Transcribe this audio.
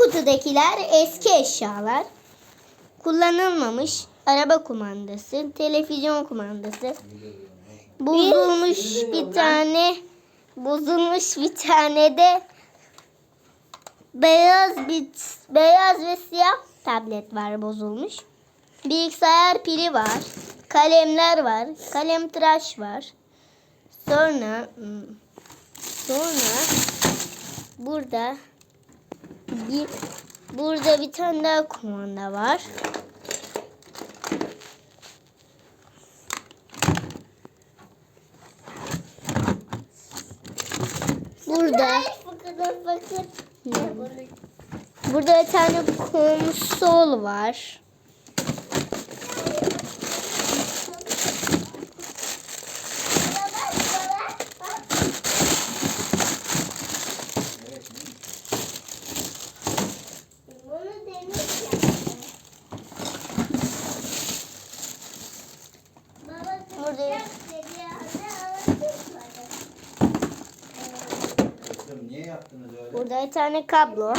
kutudakiler eski eşyalar. Kullanılmamış araba kumandası, televizyon kumandası. Bozulmuş bir tane bozulmuş bir tane de beyaz bir beyaz ve siyah tablet var bozulmuş. Bilgisayar pili var. Kalemler var. Kalem tıraş var. Sonra hmm, sonra burada bir burada bir tane daha kumanda var. Burada Burada bir tane konsol var. Burada Kızım niye yaptınız öyle? burada bir tane kablo.